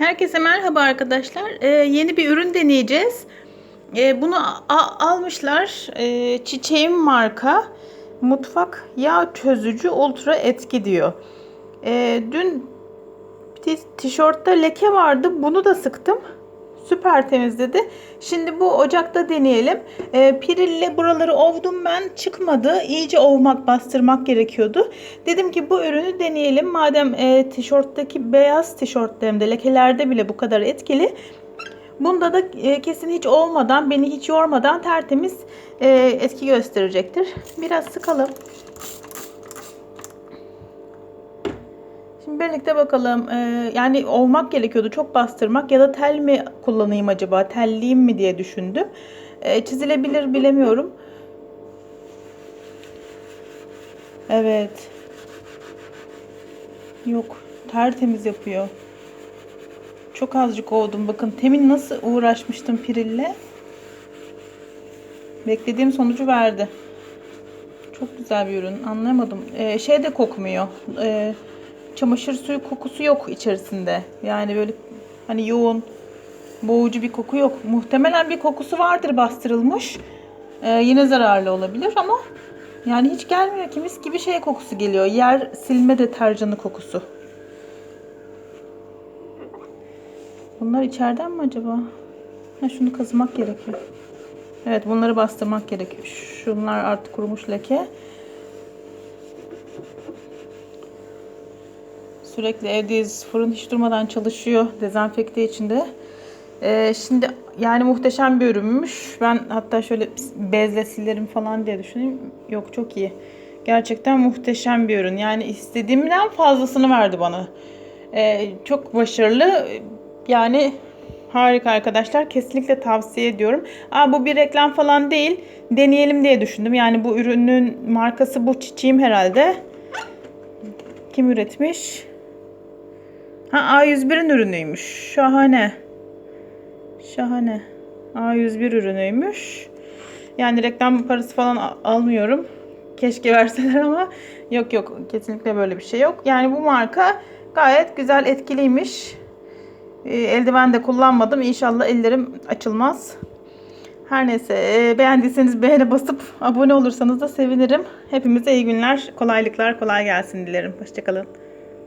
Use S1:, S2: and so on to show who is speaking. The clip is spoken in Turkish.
S1: Herkese merhaba arkadaşlar. Ee, yeni bir ürün deneyeceğiz. Ee, bunu almışlar. Ee, çiçeğim marka. Mutfak yağ çözücü ultra etki diyor. Ee, dün tişörtte leke vardı. Bunu da sıktım. Süper temizledi. Şimdi bu ocakta deneyelim. Ee, pirille buraları ovdum ben. Çıkmadı. İyice ovmak, bastırmak gerekiyordu. Dedim ki bu ürünü deneyelim. Madem e, tişörtteki beyaz tişörtlerimde lekelerde bile bu kadar etkili. Bunda da e, kesin hiç olmadan, beni hiç yormadan tertemiz e, etki gösterecektir. Biraz sıkalım. Şimdi birlikte bakalım. Ee, yani olmak gerekiyordu. Çok bastırmak ya da tel mi kullanayım acaba? Telliyim mi diye düşündüm. Ee, çizilebilir bilemiyorum. Evet. Yok. Tertemiz yapıyor. Çok azıcık oldum. Bakın temin nasıl uğraşmıştım pirille. Beklediğim sonucu verdi. Çok güzel bir ürün. Anlayamadım. Ee, şey de kokmuyor. Ee, çamaşır suyu kokusu yok içerisinde. Yani böyle hani yoğun, boğucu bir koku yok. Muhtemelen bir kokusu vardır bastırılmış. Ee, yine zararlı olabilir ama yani hiç gelmiyor ki mis gibi şey kokusu geliyor. Yer silme deterjanı kokusu. Bunlar içeriden mi acaba? Ha, şunu kazımak gerekiyor. Evet bunları bastırmak gerekiyor. Şunlar artık kurumuş leke. Sürekli evdeyiz. Fırın hiç durmadan çalışıyor. Dezenfekte içinde. Ee, şimdi yani muhteşem bir ürünmüş. Ben hatta şöyle bezle silerim falan diye düşünüyorum. Yok çok iyi. Gerçekten muhteşem bir ürün. Yani istediğimden fazlasını verdi bana. Ee, çok başarılı. Yani harika arkadaşlar. Kesinlikle tavsiye ediyorum. Aa, bu bir reklam falan değil. Deneyelim diye düşündüm. Yani bu ürünün markası bu çiçeğim herhalde. Kim üretmiş? Ha A101'in ürünüymüş. Şahane. Şahane. A101 ürünüymüş. Yani reklam parası falan almıyorum. Keşke verseler ama yok yok kesinlikle böyle bir şey yok. Yani bu marka gayet güzel etkiliymiş. Ee, eldiven de kullanmadım. İnşallah ellerim açılmaz. Her neyse e, beğendiyseniz beğene basıp abone olursanız da sevinirim. Hepimize iyi günler, kolaylıklar, kolay gelsin dilerim. Hoşçakalın.